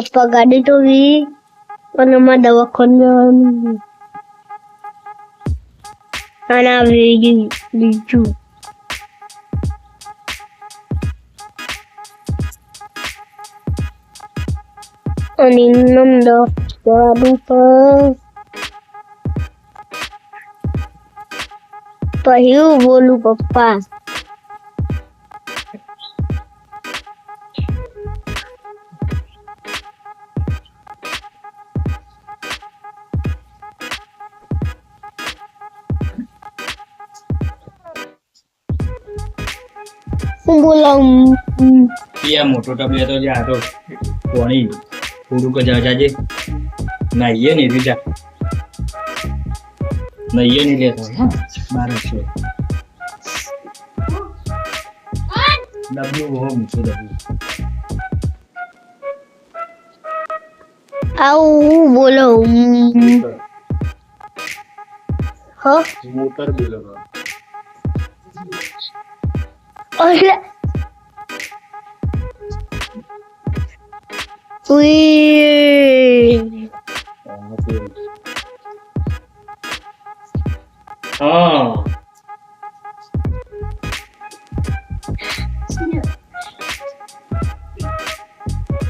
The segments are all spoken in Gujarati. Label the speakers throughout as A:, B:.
A: પપ્પા ગાડી ધોવી અને અમારે દવાખાને જવાનું અને આ બીજું બીજું અને એમનેમ દવા જવાનું પણ પછી હું બોલું
B: આ મોટો ટબ લેતો જા આ તો પાણી થોડુંક જ જાજે નાહીએ ને બીજા નાહીએ નહીં લેતો. બાર છે. ડબલું બહુ મીઠું ડબલું
A: આવું બોલો હ
B: મોટર બોલો
A: એટલે ઉઈ
B: હા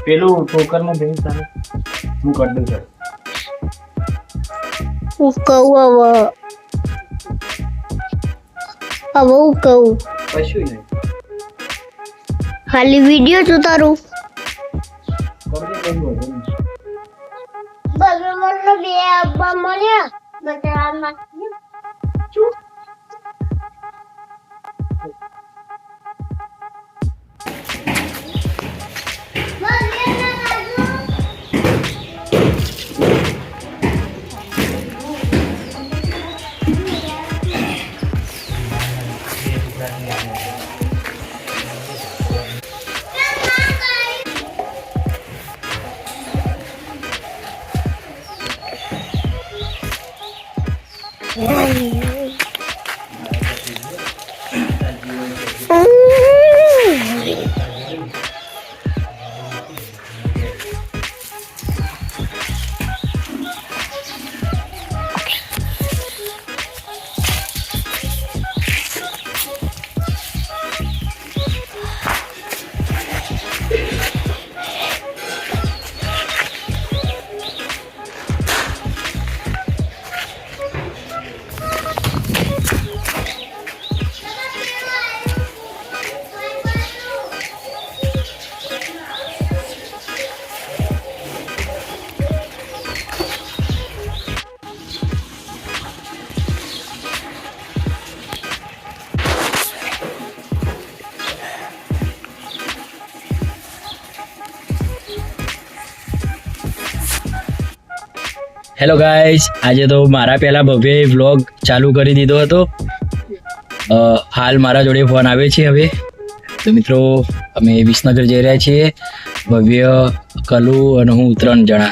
B: પેલું ઠોકરમાં બેન તારે હું કરી દઉં સર
A: હું કહું. હવે હવે હું કહું.
B: કશું નહીં.
A: ખાલી વીડિયો જો તારું
B: કરજે કઈ વાંધો નહીં.
A: બરોબર બે આપવા મળ્યા
B: હેલો ગાઈઝ આજે તો મારા પહેલા ભવ્ય વ્લોગ ચાલુ કરી દીધો હતો. હાલ મારા જોડે ફોન આવે છે હવે. તો મિત્રો, અમે વિસનગર જઈ રહ્યા છીએ. ભવ્ય, કલુ અને હું ત્રણ જણા.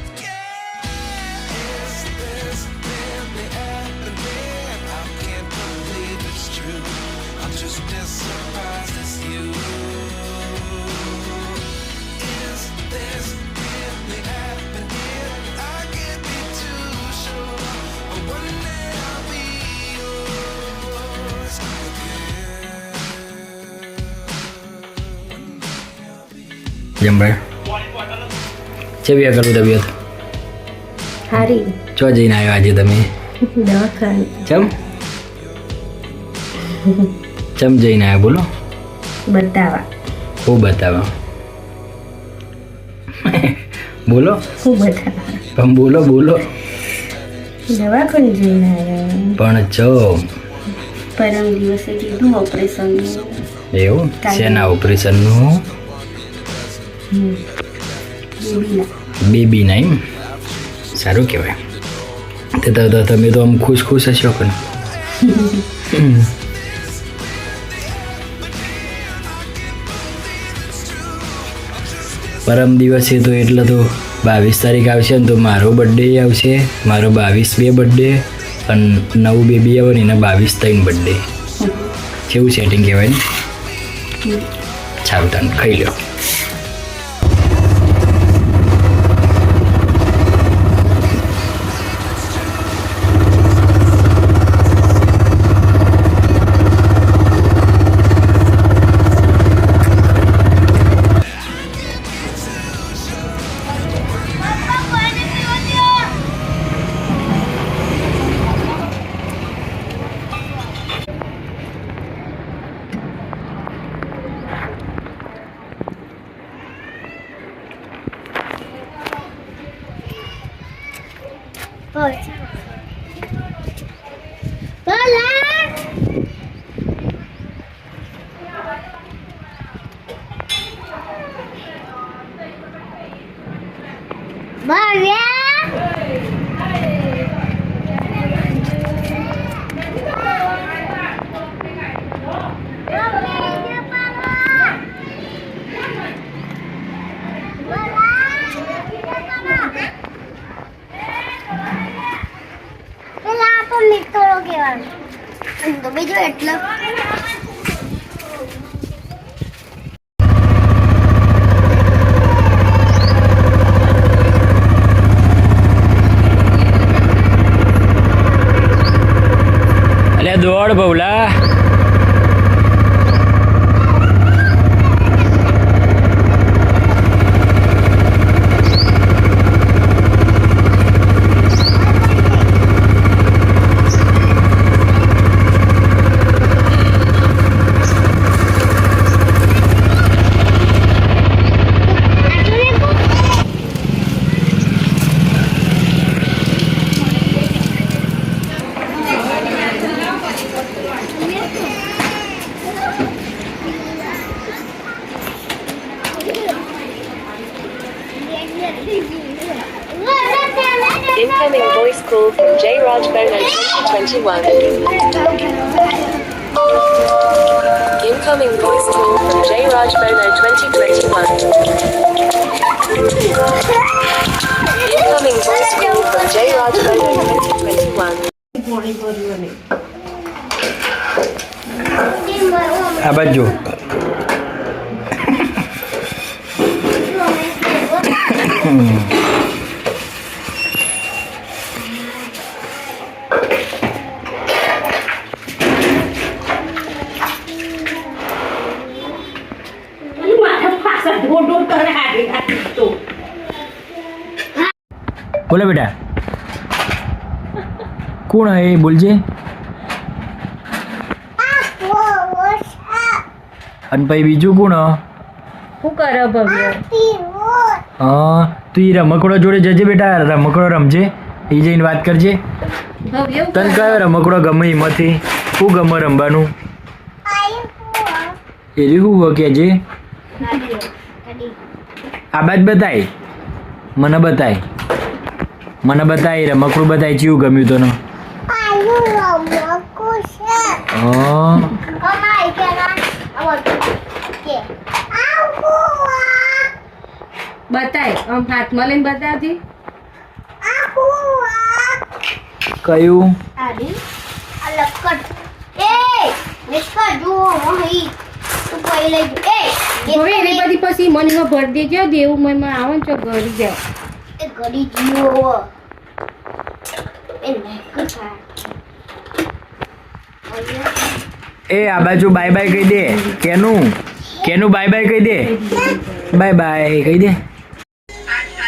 B: જમભાઈ કેવી કરું તબિયત
C: હારી
B: ચો જઈને આવ્યો આજે તમે
C: દવાખાને
B: ચમ ચમ જઈને આવ્યો બોલો
C: બતાવા
B: હું બતાવો બોલો
C: હું બતાવા
B: પણ બોલો બોલો
C: દવાખાને જઈને આવ્યા
B: પણ ચો
C: પરમ દિવસે કીધું ઓપરેશન
B: એવું શેના ઓપરેશનનું
C: બેબીના
B: બેબી ના એમ સારું કહેવાય. તે તમે તો આમ ખુશ ખુશ હશો પણ પરમ દિવસે તો એટલે તો બાવીસ તારીખ આવશે ને તો મારો બર્થડે આવશે. મારો બાવીસ બે બર્થડે અને નવું બેબી આવે ને એના બાવીસ ત્રણ બર્થડે કેવું સેટિંગ કહેવાય ને? સારું તાન ખાઈ લો
A: તો બીજું એટલે
B: દોડ Bahula.
D: Incoming voice call from J. Raj Bono 2021. Incoming voice call from J. Raj Bono 2021. Incoming voice call from J. Raj Bono 2021.
C: How about you? અને
B: આ બાજુ બોલો બેટા. કોણ હે એ? બોલજે. અને પછી બીજું કોણ? હ?
C: શું કરે ભવ્ય?
B: હા તું એ રમકડો જોડે જજે બેટા. રમકડો રમજે. એ જઈને વાત કરજે. તને કયો રમકડો ગમે એમાંથી શું ગમે રમવાનું? એ શું કેજે કે જે? આ બાજ બતાય? મને બતાય. મને બતાય રમકડું બતાય ચેવું ગમ્યું તને? હા.
C: બતાય આમ હાથમાં લઈને બતાવતી
B: કયું?
C: હવે એની બધી પછી મનમાં ભર દેજો દેવું મનમાં આવો ને તો
A: ઘડી જીવો એ
B: એ આ બાજુ બાય બાય કહી દે કેનું? કેનું બાય બાય કહી દે? બાય બાય કહી દે.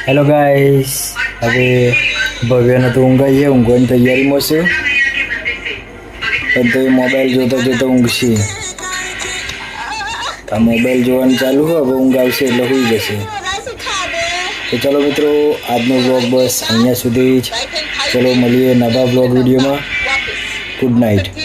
B: હેલો ગાઈસ હવે ભવ્યને તો ઊંઘાઈએ છે ઊંઘવાની તૈયારીમાં છે. પણ તો એ મોબાઈલ જોતો જોતા ઊંઘશે. આ મોબાઈલ જોવાનું ચાલુ હોય, હવે ઊંઘ આવશે એટલે હોઈ જશે. તો ચલો મિત્રો, આજનો બ્લોગ બસ અહીંયા સુધી જ. ચલો મળીએ નવા બ્લોગ વિડીયોમાં. Good night